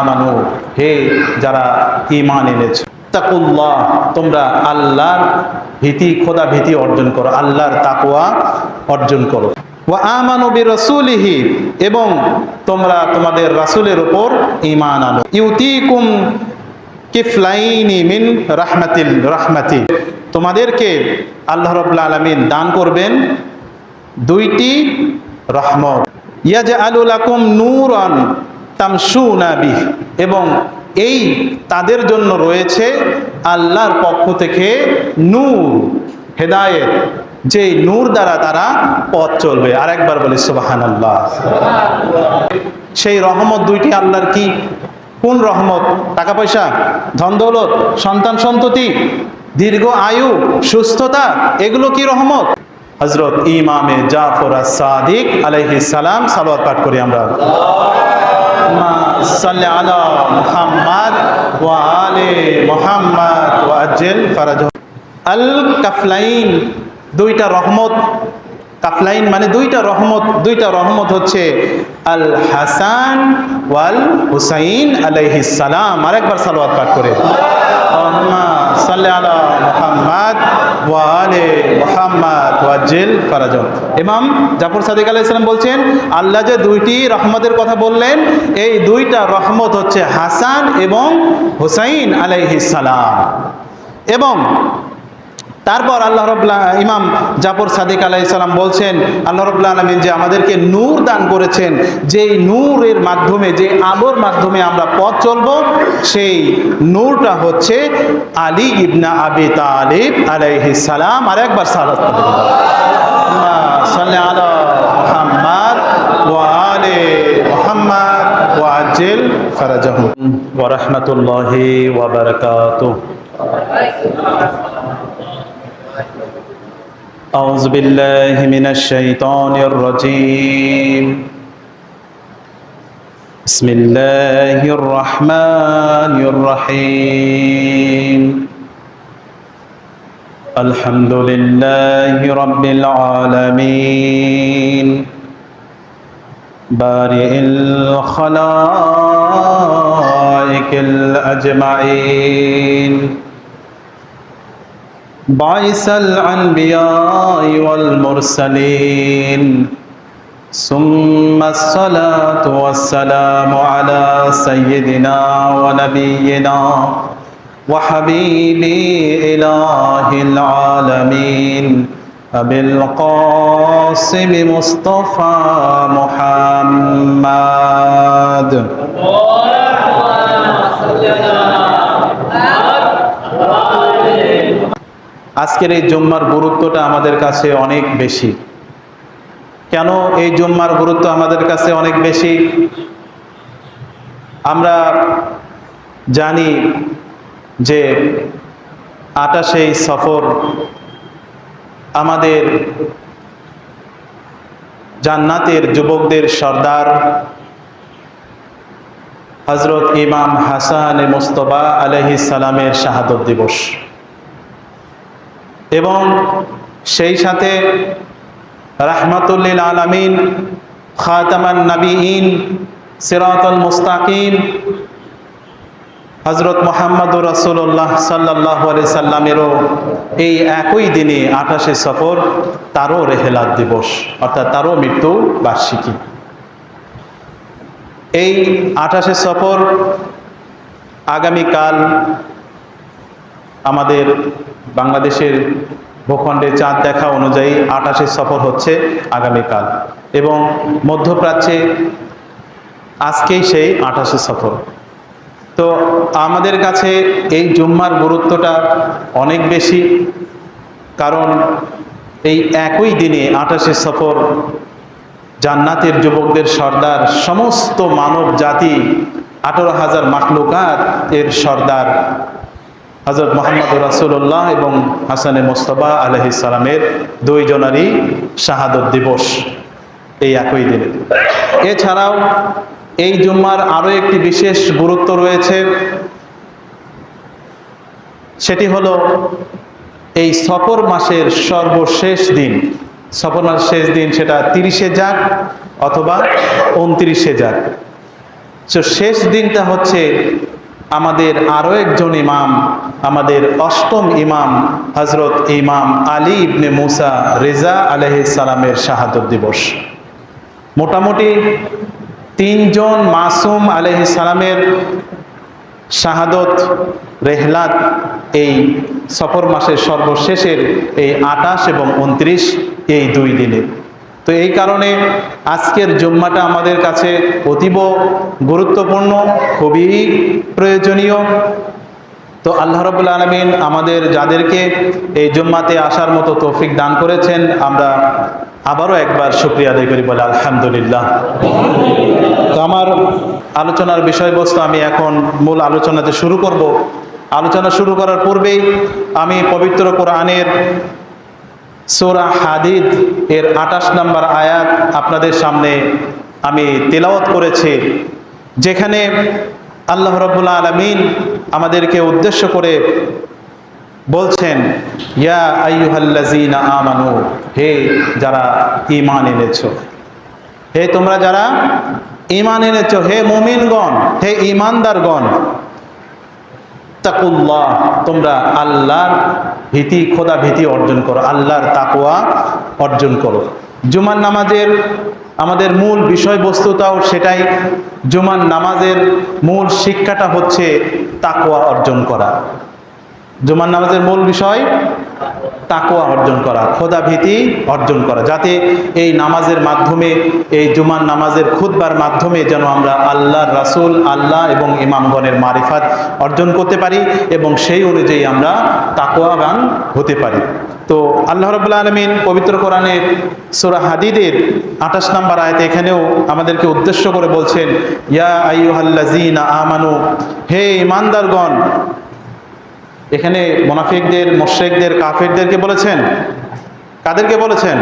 আমানু, হে যারা তাকুল্লাহ, তোমরা আল্লাহর ভীতি খোদা ভীতি অর্জন করো, আল্লাহর অর্জন করো। এবং তোমরা তোমাদের রাসুলের উপর ঈমান আনো। ইউতিকুম কিফলাইনি মিন রাহমাতিল রাহমাতি, তোমাদেরকে আল্লাহ রাব্বুল আলামিন দান করবেন দুইটি রহমত। ইয়াজআলু লাকুম নূরান তামশুনা বিহ। এবং এই তাদের জন্য রয়েছে আল্লাহর পক্ষ থেকে নূর, হেদায়েত যে নূর দ্বারা তারা পথ চলবে। আরেকবার বলি, সুবহানাল্লাহ। সেই রহমত দুইটি, আল্লাহর কি? কোন রহমত? টাকা পয়সা ধন দৌলত সন্তান সন্ততি দীর্ঘ আয়ু, সুস্থতা, এগুলো কি রহমত? হজরত ইমামে জাফর সাদিক আলাইহিস সালাম সালাওয়াত পাঠ করি আমরা। আলা মুহাম্মাদ ওয়া আলি মুহাম্মাদ ওয়া আজ্জিল ফারাজাহু আল কাফলাইন দুইটা রহমত। কাফলাইন মানে দুইটা রহমত। দুইটা রহমত হচ্ছে আল হাসান ওয়াল হুসাইন আলাইহিস সালাম। আরেকবার সালাওয়াত পাঠ করে। আল্লাহুম্মা ইমাম জাফর সাদিক বলছেন, আল্লাহ যে দুইটি রহমতের কথা বললেন, এই দুইটা রহমত হচ্ছে হাসান এবং হুসাইন আলাইহিস সালাম। এবং তারপর আল্লাহ রবুল্লাহ ইমাম জাফর সাদিক আলাইসাল্লাম বলছেন, আল্লাহ রবুল্লাহ আলমিন যে আমাদেরকে নূর দান করেছেন, যেই নূরের মাধ্যমে যে আলোর মাধ্যমে আমরা পথ চলব, সেই নূরটা হচ্ছে আলী ইবনা আবি তালিব আলাইহিস সালাম। আর একবার সালাত সাল্লি আলা মুহাম্মাদ ওয়া আলি মুহাম্মাদ রাহমাতুল্লাহি أعوذ بالله من الشيطان الرجيم. بسم الله الرحمن الرحيم. الحمد لله رب العالمين. بارئ الخلائق الأجمعين. بعث الأنبياء والمرسلين. ثم الصلاة والسلام على سيدنا ونبينا وحبيب إله العالمين. أبي القاسم مصطفى محمد. আজকের এই জুম্মার গুরুত্বটা আমাদের কাছে অনেক বেশি। কেন এই জুম্মার গুরুত্ব আমাদের কাছে অনেক বেশি? আমরা জানি যে আটাশেই সফর আমাদের জান্নাতের যুবকদের সর্দার হজরত ইমাম হাসান মুস্তফা আলহিস সালামের শাহাদত দিবস। এবং সেই সাথে রাহমাতুল্লিল আলামিন খাতামান নবীন সিরাতুল মুস্তাকিম হজরত মোহাম্মদুর রসুল্লাহ সাল্লাহ সাল্লামেরও এই একই দিনে আঠাশে সফর, তারও রেহেলাত দিবস, অর্থাৎ তারও মৃত্যু বার্ষিকী। এই আঠাশে সফর আগামীকাল আমাদের বাংলাদেশের ভূখণ্ডে চাঁদ দেখা অনুযায়ী আঠাশে সফর হচ্ছে আগামীকাল এবং মধ্যপ্রাচ্যে আজকেই সেই আঠাশে সফর। তো আমাদের কাছে এই জুম্মার গুরুত্বটা অনেক বেশি, কারণ এই একই দিনে আঠাশে সফর জান্নাতের যুবকদের সর্দার, সমস্ত মানব জাতি আঠারো হাজার মাখলুকাত এর সর্দার হজরত মোহাম্মদ রাসুল্লাহ এবং হাসানে মোস্তফা আলহি সালামের দুইজনারই শাহাদত দিবস এই একই দিনে। এছাড়াও এই জুম্মার আরও একটি বিশেষ গুরুত্ব রয়েছে। সেটি হলো এই সফর মাসের সর্বশেষ দিন। সফর মাসের শেষ দিন সেটা তিরিশে যাক অথবা উনত্রিশে যাক তো শেষ দিনটা হচ্ছে আমাদের আরও একজন ইমাম, আমাদের অষ্টম ইমাম হজরত ইমাম আলী ইবনে মুসা রেজা আলহিসালামের শাহাদত দিবস। মোটামুটি তিনজন মাসুম আলহিসালামের শাহাদত, রেহলাত এই সফর মাসের সর্বশেষের এই আটাশ এবং উনত্রিশ এই দুই দিনে। তো এই কারণে আজকের জুম্মাটা আমাদের কাছে অতীব গুরুত্বপূর্ণ, খুবই প্রয়োজনীয়। তো আল্লাহ রবুল্লা আলমিন আমাদের যাদেরকে এই জুম্মাতে আসার মতো তৌফিক দান করেছেন, আমরা আবারও একবার শুক্রিয়া আদায় করি বলে আলহামদুলিল্লাহ। তো আমার আলোচনার বিষয়বস্তু আমি এখন মূল আলোচনাতে শুরু করব। আলোচনা শুরু করার পূর্বেই আমি পবিত্র কোরআনের সোরা হাদিদ এর আটাশ নম্বর আয়াত আপনাদের সামনে আমি তেলাওয়াত করেছি, যেখানে আল্লাহ রব্বুল্লা আলমিন আমাদেরকে উদ্দেশ্য করে বলছেন, ইয়া আইয়ুহাল্লাযীনা আমানু, হে যারা ঈমান এনেছো, হে তোমরা যারা ইমান এনেছো, হে মুমিনগণ, হে ঈমানদারগণ তাকুল্লাহ তোমরা আল্লাহর ভীতি খোদা ভীতি অর্জন করো, আল্লাহর তাকোয়া অর্জন করো। জুমার নামাজের আমাদের মূল বিষয়বস্তুটাও সেটাই, জুমার নামাজের মূল শিক্ষাটা হচ্ছে তাকোয়া অর্জন করা। জুমার নামাজের মূল বিষয় তাকোয়া অর্জন করা, খোদা ভীতি অর্জন করা, যাতে এই নামাজের মাধ্যমে, এই জুমার নামাজের খুদবার মাধ্যমে যেন আমরা আল্লাহর রাসূল, আল্লাহ এবং ইমামগণের মারিফাত অর্জন করতে পারি এবং সেই অনুযায়ী আমরা তাকোয়াবান হতে পারি। তো আল্লাহ রবুল্লা আলমিন পবিত্র কোরআনের সুরা হাদিদের আঠাশ নম্বর আয়তে এখানেও আমাদেরকে উদ্দেশ্য করে বলছেন, ইয়া আইয়ুহাল্লাযীনা আমানু, হে ইমানদারগণ এখানে মোনাফিকদের মোশেকদের কাফেরদেরকে বলেছেন? কাদেরকে বলেছেন?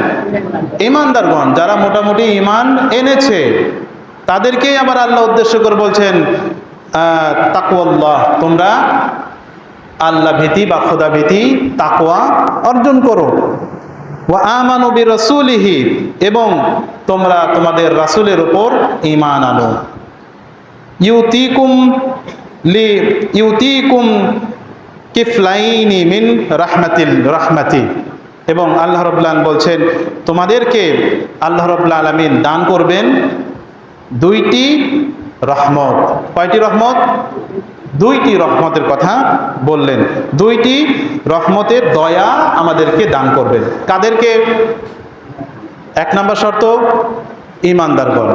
ইমানদারগণ যারা মোটামুটি ইমান এনেছে, তাদেরকেই আবার আল্লাহ উদ্দেশ্য করে বলছেন তাকুয়াল্লাহ তোমরা আল্লাহ ভীতি বা খোদা ভীতি তাকোয়া অর্জন করো। ও আমানবী রসুলিহি এবং তোমরা তোমাদের রাসুলের ওপর ইমান আনো। ইউতিকুম লি, ইউতিকুম কিফলাইনি মিন রাহমাতিল রাহমাতি। এবং আল্লাহ রবুল্লান বলছেন, তোমাদেরকে আল্লাহ রবুল্লা আলমিন দান করবেন দুইটি রহমত। কয়টি রহমত? দুইটি রহমতের কথা বললেন। দুইটি রহমতের দয়া আমাদেরকে দান করবেন। কাদেরকে? এক নাম্বার শর্ত ইমানদারগণ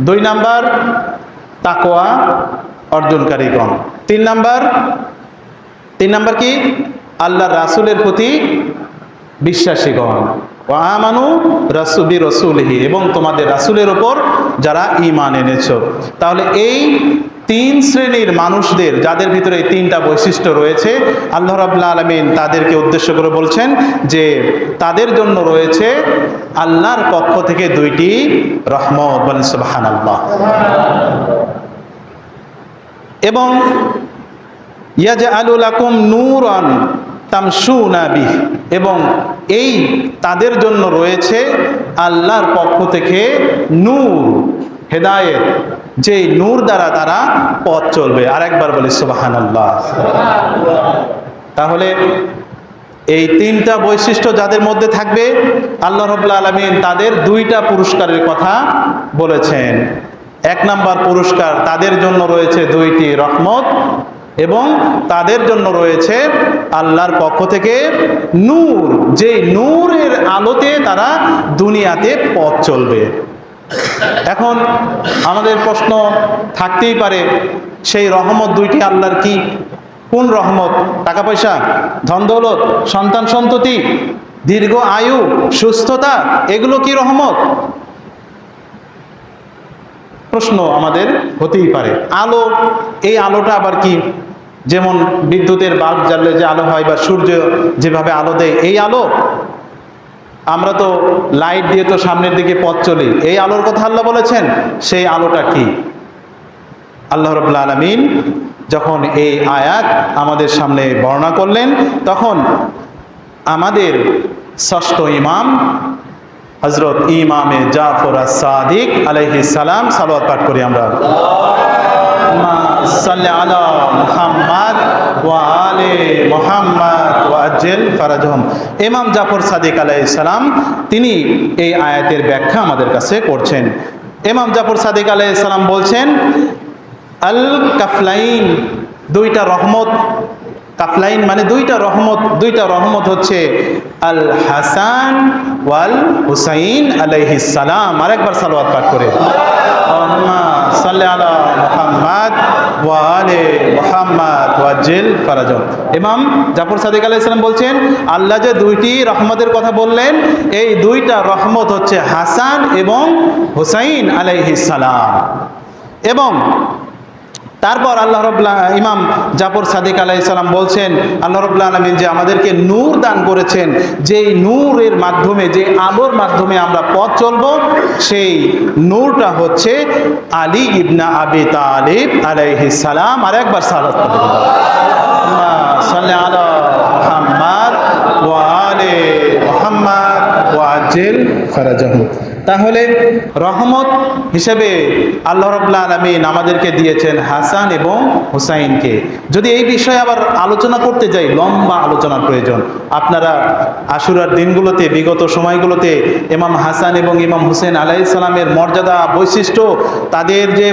দুই নাম্বার তাকোয়া অর্জনকারীগণ। তিন নাম্বার তিন নাম্বার কি? আল্লাহ রাসুলের প্রতি বিশ্বাসীগণ ও আমানু রাসুবি রসুলহি এবং তোমাদের রাসুলের ওপর যারা ইমান এনেছ। তাহলে এই তিন শ্রেণির মানুষদের, যাদের ভিতরে এই তিনটা বৈশিষ্ট্য রয়েছে, আল্লাহ রাবুল্লা আলমিন তাদেরকে উদ্দেশ্য করে বলছেন যে, তাদের জন্য রয়েছে আল্লাহর পক্ষ থেকে দুইটি রহমত, বলেন সুবাহান আল্লাহ এবং এবং এই তাদের জন্য রয়েছে আল্লাহর পক্ষ থেকে নূর, হেদায়েত যে নূর দ্বারা তারা পথ চলবে। আর একবার বলি সুবাহান আল্লাহ তাহলে এই তিনটা বৈশিষ্ট্য যাদের মধ্যে থাকবে, আল্লাহ রবুল্লা আলমিন তাদের দুইটা পুরস্কারের কথা বলেছেন। এক নাম্বার পুরস্কার তাদের জন্য রয়েছে দুইটি রহমত এবং তাদের জন্য রয়েছে আল্লাহর পক্ষ থেকে নূর। যে নূরের আলোতে তারা দুনিয়াতে পথ চলবে। এখন আমাদের প্রশ্ন থাকতেই পারে, সেই রহমত দুইটি আল্লাহর কি? কোন রহমত? টাকা পয়সা ধন দৌলত সন্তান সন্ততি, দীর্ঘ আয়ু, সুস্থতা, এগুলো কি রহমত? প্রশ্ন আমাদের হতেই পারে। আলো, এই আলোটা আবার কি? যেমন বিদ্যুতের বাল্ব জ্বাললে যে আলো হয় বা সূর্য যেভাবে আলো দেয়, এই আলো আমরা তো লাইট দিয়ে তো সামনের দিকে পথ চলি। এই আলোর কথা আল্লাহ বলেছেন, সেই আলোটা কি? আল্লাহ রবুল্লা আলমিন যখন এই আয়াত আমাদের সামনে বর্ণনা করলেন, তখন আমাদের ষষ্ঠ ইমাম হজরত ইমামে জাফর সাদিক সালাম সালোয়াত পাঠ করি আমরা। সাল্লি আলা আলে জাফর সাদিক আলাইহিস সালাম, তিনি এই আয়াতের ব্যাখ্যা আমাদের কাছে করছেন। এমাম জাফর সাদিক আলাইহিস বলছেন, আল কাফলাইন, দুইটা রহমত কাফলাইন মানে দুইটা রহমত দুইটা রহমত হচ্ছে আল হাসান ওয়াল হুসাইন আলাইহিস সালাম। আরেকবার সালওয়াত পাঠ করে। আলা মুহাম্মাদ ওয়া আলে মুহাম্মাদ ওয়াজিল ফারাজাম ইমাম জাফর সাদিক আলাইহিস সালাম বলছেন, আল্লাহ যে দুইটি রহমতের কথা বললেন, এই দুইটা রহমত হচ্ছে হাসান এবং হুসাইন আলাইহিস সালাম। এবং তারপর আল্লাহ রবুল্লাহ ইমাম জাফর সাদিক আলাইসাল্লাম বলছেন, আল্লাহ রবাহ আলমিন যে আমাদেরকে নূর দান করেছেন, যেই নূরের মাধ্যমে যে আলোর মাধ্যমে আমরা পথ চলব, সেই নূরটা হচ্ছে আলী ইবনা আবি তালিব আলাইহিস সালাম। আর একবার সালাত। তাহলে রহমত হিসেবে আল্লাহ রবুল্লা আলমিন আমাদেরকে দিয়েছেন হাসান এবং হুসাইনকে। যদি এই বিষয়ে আবার আলোচনা করতে যাই, লম্বা আলোচনার প্রয়োজন। আপনারা আশুরার দিনগুলোতে, বিগত সময়গুলোতে ইমাম হাসান এবং ইমাম হুসেন আলাইহিস সালামের মর্যাদা, বৈশিষ্ট্য, তাদের যে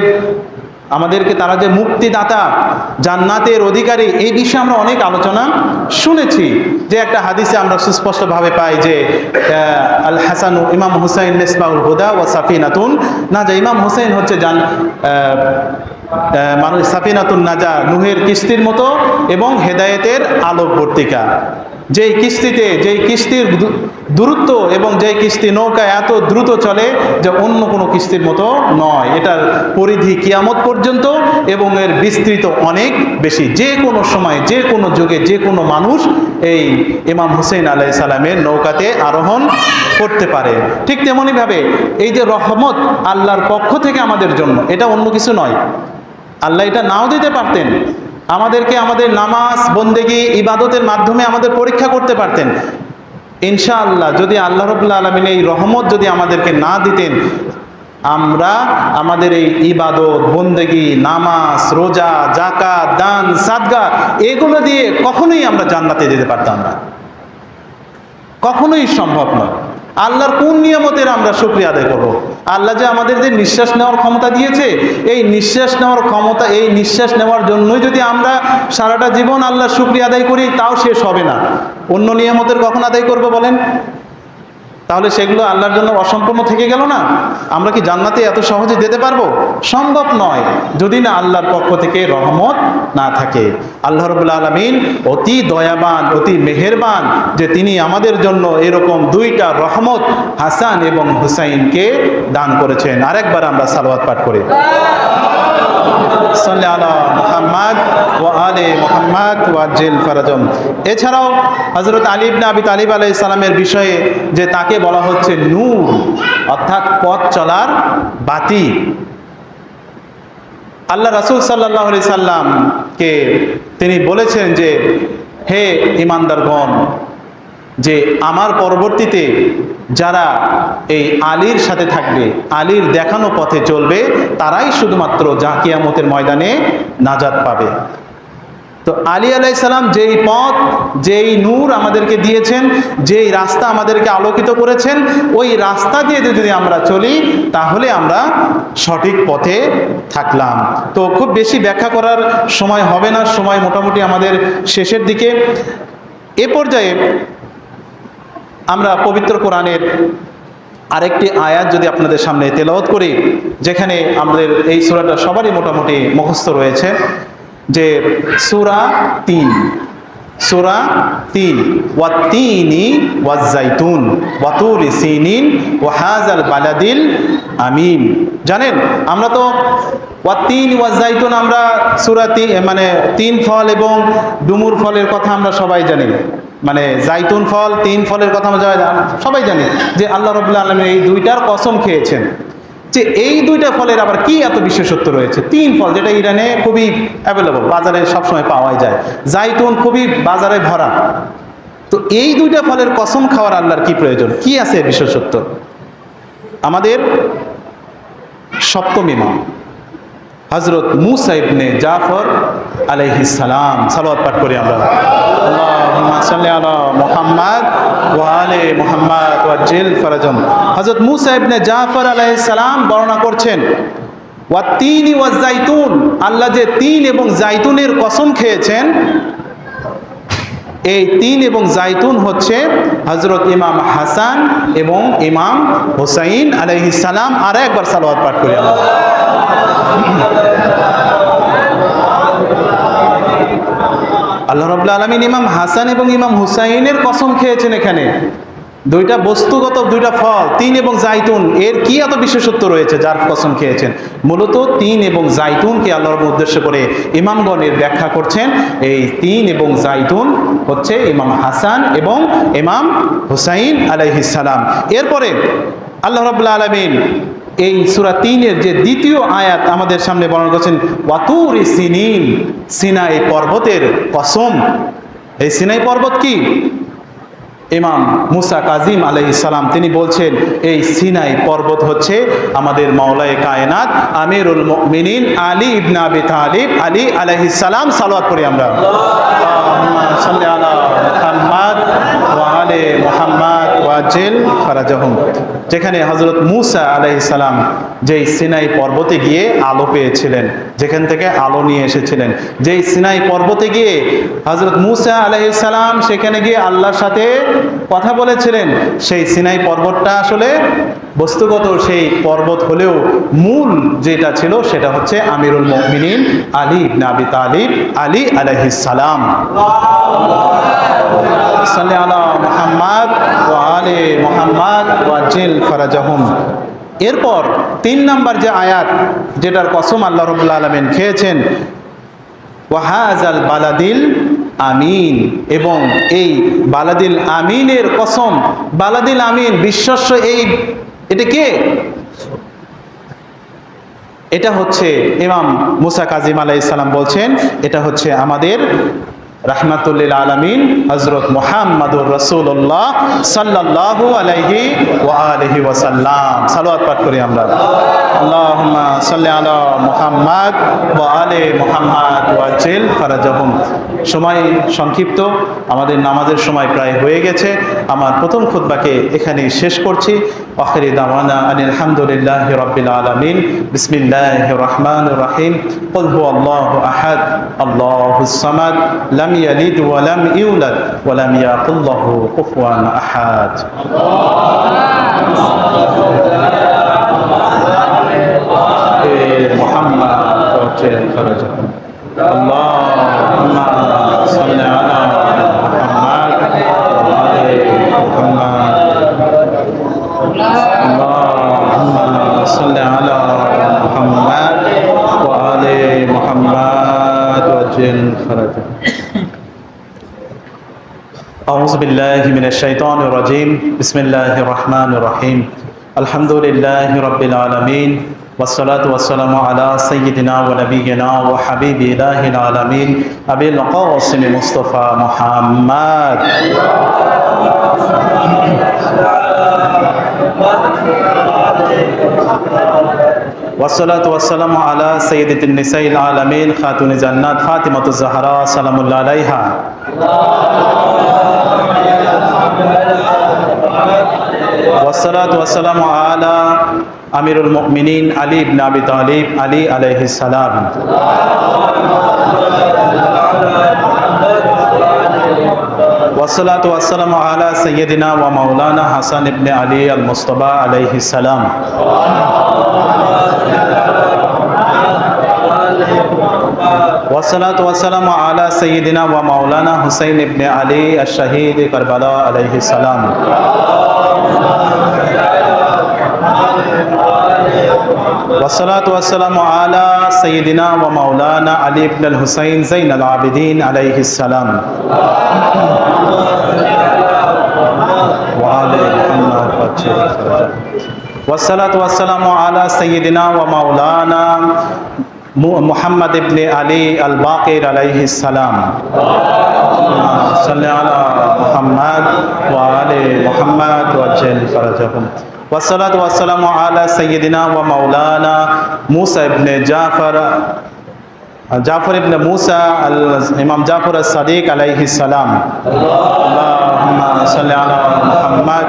আমাদেরকে তারা যে মুক্তিদাতা, জান্নাতের অধিকারী, এই বিষয়ে আমরা অনেক আলোচনা শুনেছি। যে একটা হাদিসে আমরা সুস্পষ্টভাবে পাই যে আল হাসান ইমাম হুসাইন নেসবাউল হুদা ও সাফিনাতুন না যে ইমাম হুসাইন হচ্ছে জান মানুষ সাফিনাতুন নাজা, নুহের কিস্তির মতো এবং হেদায়েতের আলোকবর্তিকা। যেই কিস্তিতে, যেই কিস্তির দূরত্ব এবং যেই কিস্তি নৌকা এত দ্রুত চলে যে অন্য কোনো কিস্তির মতো নয়। এটার পরিধি কিয়ামত পর্যন্ত এবং এর বিস্তৃত অনেক বেশি। যে কোনো সময়, যে কোনো যুগে, যে কোনো মানুষ এই ইমাম হুসেন আলাই সালামের নৌকাতে আরোহণ করতে পারে। ঠিক তেমনইভাবে এই যে রহমত আল্লাহর পক্ষ থেকে আমাদের জন্য, এটা অন্য কিছু নয়। আল্লাহ এটা নাও দিতে পারতেন। আমাদেরকে আমাদের নামাজ, বন্দেগি, ইবাদতের মাধ্যমে আমাদের পরীক্ষা করতে পারতেন। ইনশাআল্লাহ যদি আল্লাহ রবুল্লা আলমিন এই রহমত যদি আমাদেরকে না দিতেন, আমরা আমাদের এই ইবাদত, বন্দেগি, নামাজ, রোজা জাকাত দান, সাদগা, এগুলো দিয়ে কখনোই আমরা জান্নাতে যেতে পারতাম না। কখনোই সম্ভব নয়। আল্লাহর কোন নিয়ামতের আমরা শুক্রিয়া আদায় করব? আল্লাহ যে আমাদের যে নিঃশ্বাস নেওয়ার ক্ষমতা দিয়েছে, এই নিঃশ্বাস নেওয়ার ক্ষমতা, এই নিঃশ্বাস নেওয়ার জন্যই যদি আমরা সারাটা জীবন আল্লাহর শুক্রিয়া আদায় করি, তাও শেষ হবে না। অন্য নিয়ামতের কখন আদায় করব বলেন? তাহলে সেগুলো আল্লাহর জন্য অসম্পূর্ণ থেকে গেল না? আমরা কি জান্নাতে এত সহজে যেতে পারব? সম্ভব নয়, যদি না আল্লাহর পক্ষ থেকে রহমত না থাকে। আল্লাহ রবুল্লা আলমিন অতি দয়াবান, অতি মেহেরবান যে তিনি আমাদের জন্য এরকম দুইটা রহমত হাসান এবং হুসাইনকে দান করেছেন। আরেকবার আমরা সালোয়াত পাঠ করি। এছাড়াও হযরত আলী ইবনে আবি তালিব আলাইহিস সালামের বিষয়ে যে তাকে বলা হচ্ছে নূর, অর্থাৎ পথ চলার বাতি। আল্লাহ রাসূল আলাইহি সাল্লামকে তিনি বলেছেন যে, হে ইমানদারগণ যে আমার পরবর্তীতে যারা এই আলীর সাথে থাকবে, আলীর দেখানো পথে চলবে, তারাই শুধুমাত্র জাকিয়ামতের ময়দানে নাজাদ পাবে। তো আলী আলাইসাল্লাম যেই পথ, যেই নূর আমাদেরকে দিয়েছেন, যেই রাস্তা আমাদেরকে আলোকিত করেছেন, ওই রাস্তা দিয়ে যদি আমরা চলি, তাহলে আমরা সঠিক পথে থাকলাম। তো খুব বেশি ব্যাখ্যা করার সময় হবে না, সময় মোটামুটি আমাদের শেষের দিকে। এ পর্যায়ে আমরা পবিত্র কোরআনের আরেকটি আয়াত যদি আপনাদের সামনে তেলাওয়াত করি, যেখানে আমাদের এই সূরাটা সবারই মোটামুটি মুখস্থ রয়েছে। যে সূরা তিন। সূরা তিন। ওয়া ওয়াত্তিনি ওয়াজ্জাইতুন ওয়াতুরি সিনিন। ওয়াহাজাল বালাদিল আমিন। জানেন, আমরা তো ওয়াত্তিন ওয়াজ্জাইতুন আমরা সূরা তিন মানে তিন ফল এবং ডুমুর ফলের কথা আমরা সবাই জানি। মানে জাইতুন ফল, তিন ফলের কথা আমরা সবাই জানি। যে আল্লাহ রবুল্লা আলমী এই দুইটার কসম খেয়েছেন। যে এই দুইটা ফলের আবার কি এত বিশেষত্ব রয়েছে? তিন ফল যেটা ইরানে খুবই অ্যাভেলেবল বাজারে সবসময় পাওয়াই যায়। জাইতুন খুবই বাজারে ভরা। তো এই দুইটা ফলের কসম খাওয়ার আল্লাহর কি প্রয়োজন? কি আছে বিশেষত্ব আমাদের সপ্তমী ইমাম হজরত মুসা ইবনে জাফর আলহি সালাম, সালাওয়াত পাঠ করি আমরা। মুহাম্মাদ মুহাম্মাদ ফারাজাম ইবনে জাফর সালাম বর্ণনা করছেন, ওয়া ওয়া জাইতুন যে তিন এবং জাইতুনের কসম খেয়েছেন এই তিন এবং জাইতুন হচ্ছে হজরত ইমাম হাসান এবং ইমাম হুসাইন আলাইহিস সালাম। আর একবার সালোয়াত পাঠ করি আল্লাহ রবুল্লা আলমিন ইমাম হাসান এবং ইমাম হুসাইনের কসম খেয়েছেন এখানে। দুইটা বস্তুগত, দুইটা ফল, তিন এবং জাইতুন, এর কি এত বিশেষত্ব রয়েছে যার কসম খেয়েছেন? মূলত তিন এবং জাইতুনকে আল্লাহর উদ্দেশ্য করে ইমামগণের ব্যাখ্যা করছেন। এই তিন এবং জাইতুন হচ্ছে ইমাম হাসান এবং ইমাম হুসাইন আলাইহিসালাম এরপরে আল্লাহ রবুল্লা আলমিন এই সুরা তিনের যে দ্বিতীয় আয়াত আমাদের সামনে বর্ণনা করছেন, ওয়াতুর সিনিন সিনাই পর্বতের কসম। এই সিনাই পর্বত কি? ইমাম মুসা কাজিম আলহ সালাম, তিনি বলছেন, এই সিনাই পর্বত হচ্ছে আমাদের মাওলায় কায়নাত, আমিরুল মিনিন আলী ইবনা আবি তালিব, আলী আলহ সালাম সালোয়াত করি আমরা। আলা মুহাম্মাদ ওয়া আলি ফারাজাহুম, যেখানে হজরত মুসা আলাইহিস সালাম যেই সিনাই পর্বতে গিয়ে আলো পেয়েছিলেন, যেখান থেকে আলো নিয়ে এসেছিলেন। যেই সিনাই পর্বতে গিয়ে হজরত মুসা আলাইহিস সালাম সেখানে গিয়ে আল্লাহর সাথে কথা বলেছিলেন, সেই সিনাই পর্বতটা আসলে বস্তুগত সেই পর্বত হলেও মূল যেটা ছিল সেটা হচ্ছে আমিরুল মুমিনিন আলী আবি তালিব আলী আলাইহিস সালাম। আলা আলি এরপর তিন নম্বর যে আয়াত, যেটার কসম আল্লাহ রবুল্লা আলমেন খেয়েছেন ওয়াহাজাল বালাদিল আমিন। এবং এই বালাদিল আমিনের কসম, বালাদিল আমিন বিশ্বস্ব এই, এটা কে? এটা হচ্ছে ইমাম মুসা কাজিম আলাই সালাম বলছেন, এটা হচ্ছে আমাদের রাহমাতুল্লিল আলমিন হজরত মোহাম্মদুর রসুল্লাহ সাল্লাহ ও আলহি সালোয়াত পাঠ করি আমরা। আল্লাহ সাল্লি মোহাম্মদ ও আলে মোহাম্মদ ওয়াজেল ফারাজহম। সময় সংক্ষিপ্ত, আমাদের নামাজের সময় প্রায় হয়ে গেছে। আমার প্রথম খুদ্বাকে এখানেই শেষ করছি। আখরি দাওয়ানা আলহামদুলিল্লাহ রবিল আলমিন। বিসমিল্লাহ রহমান রাহিম। আল্লাহ আহাদ আল্লাহ সামাদ لم يلد ولم يولد ولم يكن له كفوا توجه فرجه اللهم صل على اللهم صل على محمد. وعلى محمد. وجل فرجه أعوذ بالله من الشيطان الرجيم. بسم الله الرحمن الرحيم. الحمد لله رب العالمين والصلاة والسلام على سيدنا ونبينا وحبيب إله العالمين أبي القاسم مصطفى محمد. والصلاة والسلام على سيدة النساء العالمين خاتون جنات فاطمة الزهراء سلام الله عليها. والصلاة والسلام على أمير المؤمنين علي بن أبي طالب علي عليه السلام. والصلاة والسلام على سيدنا ومولانا حسن بن علي المصطفى عليه السلام. والصلاة والسلام على سيدنا ومولانا حسين بن علي الشهيد كربلاء عليه السلام. والصلاة والسلام على سيدنا ومولانا علي بن الحسين زين العابدين عليه السلام. وعلى محمد والصلاة والسلام على سيدنا ومولانا محمد ابن علي الباقر عليه السلام. صل على محمد وعلى محمد وجل فرجهم والصلاة والسلام على سيدنا ومولانا موسى ابن جعفر جعفر ابن موسى الإمام جعفر الصديق عليه السلام. اللهم صل على محمد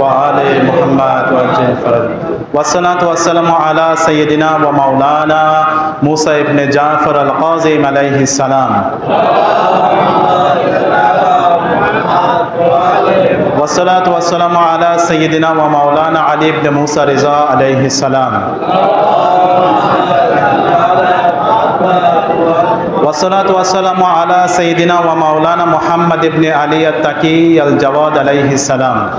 وعلى محمد وجل فرجهم والصلاة والسلام على سيدنا ومولانا موسى ابن جعفر القاظم عليه السلام. والصلاة والسلام على سيدنا ومولانا علي بن موسى رضا عليه السلام. والصلاة والسلام على سيدنا ومولانا محمد بن علي التقي الجواد عليه السلام.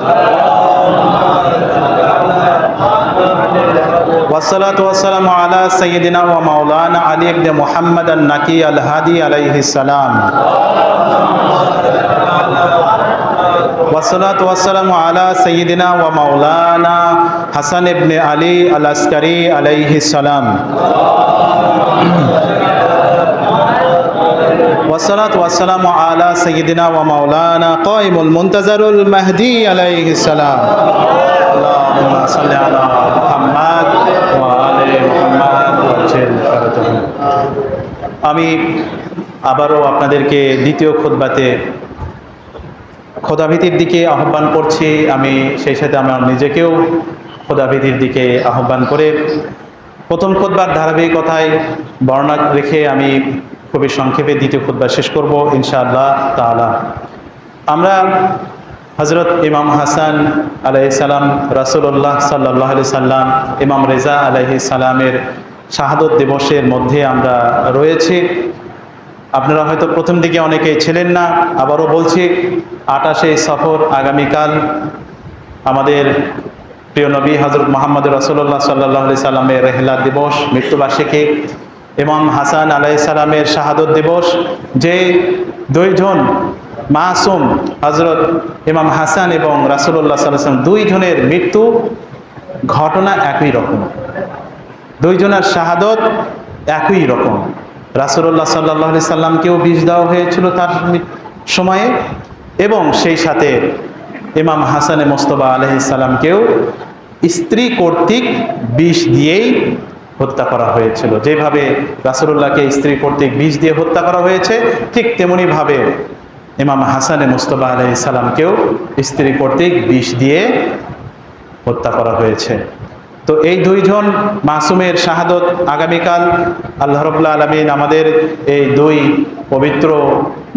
والصلاة والسلام على سيدنا ومولانا علي بن محمد النقي الهادي عليه السلام. والصلاة والسلام على سيدنا ومولانا حسن بن علي العسكري عليه السلام. والصلاة والسلام على سيدنا ومولانا قائم المنتظر المهدي عليه السلام. اللهم صل على محمد আমি আবারও আপনাদেরকে দ্বিতীয় খোদবাতে খোদাভীতির দিকে আহ্বান করছি। আমি সেই সাথে আমার নিজেকেও খোদাভীতির দিকে আহ্বান করে প্রথম খোদবার ধারাবাহিকতায় বর্ণনা রেখে আমি খুবই সংক্ষেপে দ্বিতীয় খোদবার শেষ করব, ইনশাআল্লাহ তাহলে আমরা হজরত ইমাম হাসান আলাইসাল্লাম রাসুল্লাহ সাল্লাহ আলি সাল্লাম, ইমাম রেজা আলাইহি সালামের শাহাদত দিবসের মধ্যে আমরা রয়েছি। আপনারা হয়তো প্রথম দিকে অনেকেই ছিলেন না, আবারও বলছি, আটাশে সফর আগামীকাল আমাদের প্রিয় নবী হজরত মোহাম্মদ রসুল্লাহ সাল্লাহ আলি সাল্লামের রেহলা দিবস, মৃত্যুবার্ষিকী, ইমাম হাসান আলাই সালামের শাহাদত দিবস, যে দুইজন মাসুম হজরত ইমাম হাসান এবং রাসুল্লাহ সাল্লাম দুইজনের মৃত্যু ঘটনা একই রকম। দুইজনের শাহাদত একই রকম। রাসুল্লাহ সাল্লাহ সাল্লামকেও বিষ দেওয়া হয়েছিল তার সময়ে এবং সেই সাথে ইমাম হাসানে মোস্তফা আলহিসাল্লামকেও স্ত্রী কর্তৃক বিষ দিয়েই হত্যা করা হয়েছিল। যেভাবে রাসুল্লাহকে স্ত্রী কর্তৃক বিষ দিয়ে হত্যা করা হয়েছে, ঠিক তেমনিভাবে ইমাম হাসানে মুস্তফা আলহিসাল্লামকেও স্ত্রী কর্তৃক বিষ দিয়ে হত্যা করা হয়েছে। তো এই দুইজন মাসুমের শাহাদত আগামীকাল আল্লাহ রবুল্লা আলমিন আমাদের এই দুই পবিত্র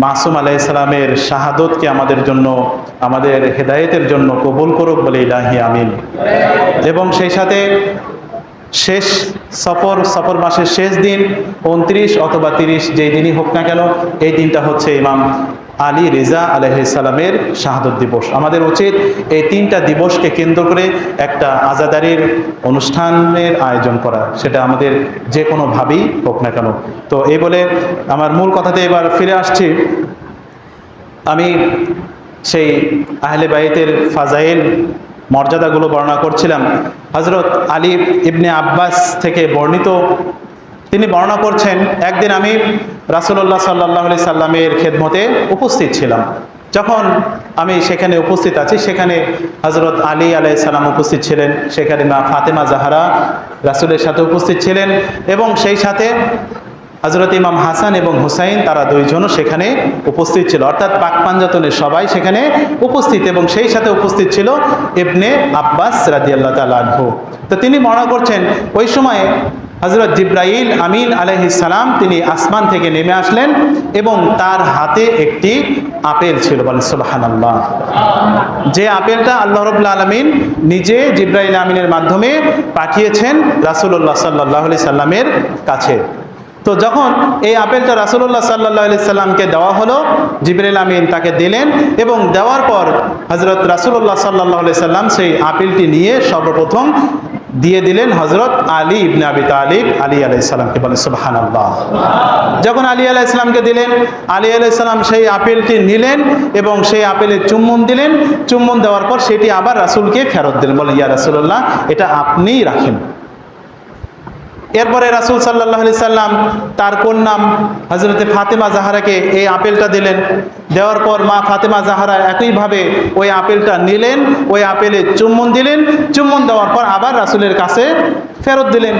মাসুম আলাইসালামের শাহাদতকে আমাদের জন্য, আমাদের হেদায়েতের জন্য কবুল করুক বলে ইলাহি আমিন। এবং সেই সাথে শেষ সফর সফর মাসের শেষ দিন, উনত্রিশ অথবা তিরিশ যেই দিনই হোক না কেন, এই দিনটা হচ্ছে ইমাম আলী রেজা আলহিসাল্লামের শাহাদত দিবস। আমাদের উচিত এই তিনটা দিবসকে কেন্দ্র করে একটা আজাদারির অনুষ্ঠানের আয়োজন করা। সেটা আমাদের যে কোনোভাবেই হোক না কেন। তো এই বলে আমার মূল কথাতে এবার ফিরে আসছি। আমি সেই আহলে বাইতের ফাজাইল মর্যাদাগুলো বর্ণনা করছিলাম। হজরত আলী ইবনে আব্বাস থেকে বর্ণিত তিনি বর্ণনা করছেন, একদিন আমি রাসুল্লাহ সাল্লাহ সাল্লামের খেদমতে উপস্থিত ছিলাম। যখন আমি সেখানে উপস্থিত আছি, সেখানে হজরত আলী আলাইসাল্লাম উপস্থিত ছিলেন, সেখানে মা ফাতেমা জাহারা রাসুলের সাথে উপস্থিত ছিলেন এবং সেই সাথে হজরত ইমাম হাসান এবং হুসাইন, তারা দুইজনও সেখানে উপস্থিত ছিল। অর্থাৎ পাক পাঞ্জাতনের সবাই সেখানে উপস্থিত এবং সেই সাথে উপস্থিত ছিল ইবনে আব্বাস রাদিয়াল্লাহ তাআলা আনহু। তো তিনি বর্ণনা করছেন, ওই সময়ে হজরত জিব্রাইল আমিন সালাম, তিনি আসমান থেকে নেমে আসলেন এবং তার হাতে একটি আপেল ছিল। বলেন, সুবহানাল্লাহ। যে আপেলটা আল্লাহ রবুল্লা আলমিন নিজে জিব্রাইল আমিনের মাধ্যমে পাঠিয়েছেন রাসুল্লাহ সাল্লাহ সাল্লামের কাছে। তো যখন এই আপেলটা রাসুল্লাহ সাল্লাহ সাল্লামকে দেওয়া হলো, জিবরাইল আমিন তাকে দিলেন এবং দেওয়ার পর হজরত রাসুল্লাহ সাল্লাহ সাল্লাম সেই আপেলটি নিয়ে সর্বপ্রথম দিয়ে দিলেন হজরত আলী ইবনে আবি তালিব, আলী আলাহ ইসলামকে বলেন সুবাহান আল্লাহ যখন আলী আলাহ ইসলামকে দিলেন, আলী আলাহ ইসলাম সেই আপেলটি নিলেন এবং সেই আপেলের চুম্বন দিলেন। চুম্বন দেওয়ার পর সেটি আবার রাসুলকে ফেরত দিলেন। বলে, ইয়া রাসুল্লাহ এটা আপনিই রাখেন। এরপরে রাসুল সাল্লাহ আলি সাল্লাম তার নাম হজরতে ফাতেমা জাহারাকে এই আপেলটা দিলেন। দেওয়ার পর মা ফাতেমা জাহারা একইভাবে ওই আপেলটা নিলেন, ওই আপেলে চুম্বন দিলেন। চুম্বন দেওয়ার পর আবার রাসুলের কাছে ফেরত দিলেন।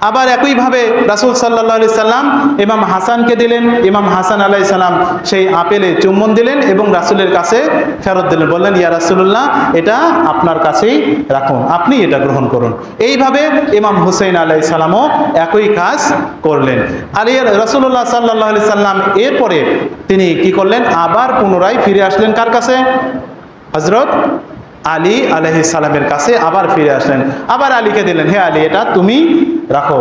আবার একইভাবে রাসূল সাল্লাহ আলি সাল্লাম ইমাম হাসানকে দিলেন, ইমাম হাসান আলাই সাল্লাম সেই আপেলে চুম্বন দিলেন এবং রাসূলের কাছে ফেরত দিলেন। বললেন, ইয়া রাসূলুল্লাহ, এটা আপনার কাছেই রাখুন, আপনি এটা গ্রহণ করুন। এইভাবে ইমাম হুসেন আলাই সাল্লামও একই কাজ করলেন। আলী রাসূলুল্লাহ সাল্লাহ আলি সাল্লাম এরপরে তিনি কি করলেন? আবার পুনরায় ফিরে আসলেন কার কাছে? হজরত আলী আলহি সালামের কাছে আবার ফিরে আসলেন। আবার আলীকে দিলেন, হে আলী, এটা তুমি রাখো।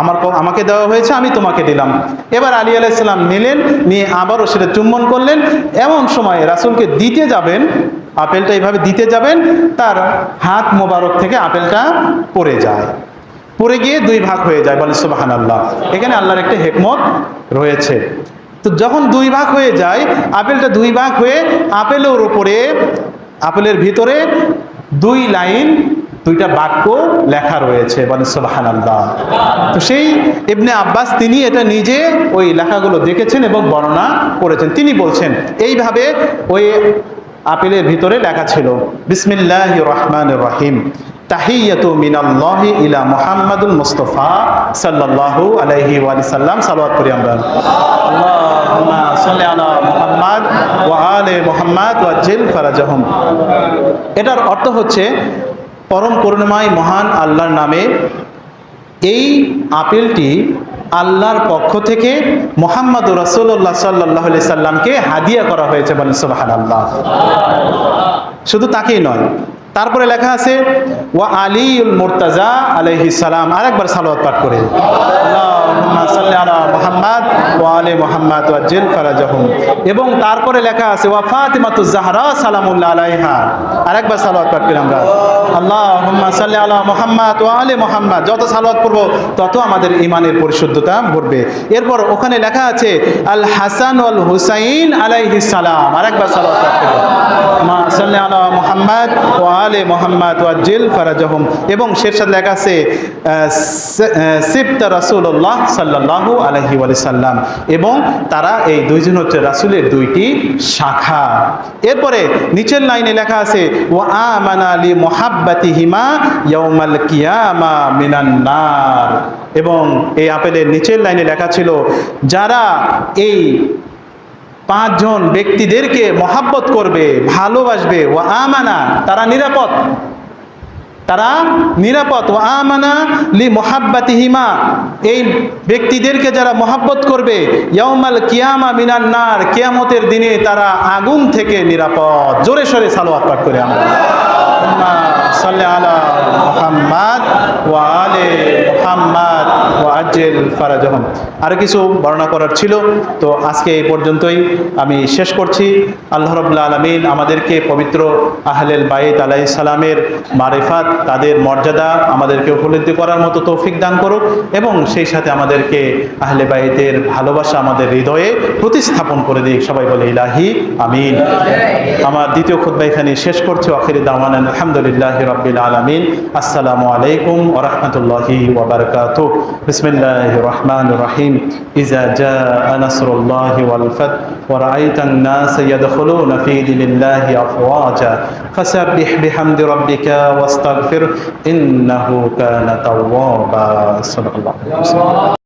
আমার আমাকে দেওয়া হয়েছে, আমি তোমাকে দিলাম। এবার আলী আলাইসাল্লাম নিলেন, নিয়ে আবারও সেটা চুম্বন করলেন। এমন সময় রাসূলকে দিতে যাবেন, আপেলটা এইভাবে দিতে যাবেন, তার হাত মোবারক থেকে আপেলটা পড়ে যায়। পড়ে গিয়ে দুই ভাগ হয়ে যায় বলে সুবাহান আল্লাহ এখানে আল্লাহর একটা হেকমত রয়েছে। তো যখন দুই ভাগ হয়ে যায়, আপেলটা দুই ভাগ হয়ে আপেলের উপরে আপেলের ভিতরে দুই লাইন, দুইটা বাক্য লেখা রয়েছে মানে সুবাহান আল্লাহ তো সেই ইবনে আব্বাস তিনি এটা নিজে ওই লেখাগুলো দেখেছেন এবং বর্ণনা করেছেন। তিনি বলছেন, এইভাবে ওই আপেলের ভিতরে লেখা ছিল বিসমিল্লাহ রহমান রহিম, তাহিয়াতু মিনাল্লাহি ইলা মুহাম্মাদুল মুস্তাফা সাল্লাল্লাহু আলাইহি ওয়া সাল্লাম সালাওয়াত করি আমরা। আল্লাহুম্মা সাল্লি আলা মুহাম্মাদ ওয়া আলি মুহাম্মাদ ওয়া জিল ফারাজাহুম। এটার অর্থ হচ্ছে, পরম করুণাময় মহান আল্লাহর নামে এই আপেলটি আল্লাহর পক্ষ থেকে মোহাম্মদ রসুল্লাহ সাল্লাহ সাল্লামকে হাদিয়া করা হয়েছে বলেন সুবাহান আল্লাহ শুধু তাকেই নয় তারপরে লেখা আছে, ওয়া আলীউল মুরতাজা আলাইহি সালাম। আরেকবার সালাওয়াত পাঠ করে। মুহাম্মাদ ওয়া আলি মুহাম্মাদ ওয়া জিল ফারাজাহুম। এবং তারপরে লেখা আছে, ওয়া ফাতিমাতুজ জাহরা সালামুল্লাহ আলাইহা। আরেকবার সালাওয়াত পাঠ করি আমরা। আল্লাহুম্মা সাল্লি আলা মুহাম্মাদ ওয়া আলি মুহাম্মাদ। যত সালাওয়াত করব তত আমাদের ইমানের পরিশুদ্ধতা বাড়বে এরপর ওখানে লেখা আছে, আল হাসান ওয়াল হুসাইন আলাইহিস সালাম। আরেকবার সালাওয়াত পাঠ করি। মা সাল্লি আলা মুহাম্মাদ ওয়া আলি মুহাম্মাদ ওয়া জিল ফারাজাহুম। এবং শের সাথে লেখা আছে সিবতা রাসূলুল্লাহ সাল্লাল্লাহু আলাইহি ওয়া সাল্লাম। এবং তারা এই দুইজন হচ্ছে রাসূলের দুইটি শাখা। এরপরে নিচের লাইনে লেখা আছে, ওয়া আমানা লি মুহাব্বাতিহিমা ইয়াউমাল কিয়ামা মিনান নার। এবং এই আপেলের নিচের লাইনে লেখা ছিল, যারা এই পাঁচজন ব্যক্তিদেরকে মহাব্বত করবে, ভালোবাসবে ও আমানা, তারা নিরাপদ। তারা নিরাপদ ও আমানা লি মোহাব্বাতিহিমা, এই ব্যক্তিদেরকে যারা মহাব্বত করবে ইয়ামাল কিয়ামা মিনান্নার কিয়ামতের দিনে তারা আগুন থেকে নিরাপদ। জোরে সরে সালোয়াত পাঠ করে আমরা। সাল্লি আলা মুহাম্মাদ ওয়া আলে মুহাম্মাদ ওয়া আজ্জিল ফারাজাহুম আর কিছু বর্ণনা করার ছিল, তো আজকে এই পর্যন্তই। আমি শেষ করছি। আল্লাহ রাব্বুল আলামিন আমাদেরকে পবিত্র আহলেল বাইত আলাইহিস সালামের মারিফাত, তাদের মর্যাদা আমাদেরকে উপলব্ধি করার মতো তৌফিক দান করুক এবং সেই সাথে আমাদেরকে আহলে বাইতের ভালোবাসা আমাদের হৃদয়ে প্রতিস্থাপন করে দিক। সবাই বলে ইলাহি আমিন। আমার দ্বিতীয় খুদ্া এখানে শেষ করছি। আখিরি দাওয়ান আলহামদুলিল্লাহ রাব্বিল আলামিন আসসালামু আলাইকুম ওয়া রাহমাতুল্লাহি ওয়া বারাকাতুহু বিসমিল্লাহির রহমানির রহিম ইজা জাআ নাসরুল্লাহি ওয়াল ফাত ওয়া রাআইতান নাস ইয়াদখুলুনা ফি দীনিল্লাহি আফওয়াজা ফাসাব্বিহ বিহামদি রাব্বিকা ওয়াস্তাগফির ইন্নাহু কানা তাওয়াবা সাল্লাল্লাহু আলাইহি ওয়াসাল্লাম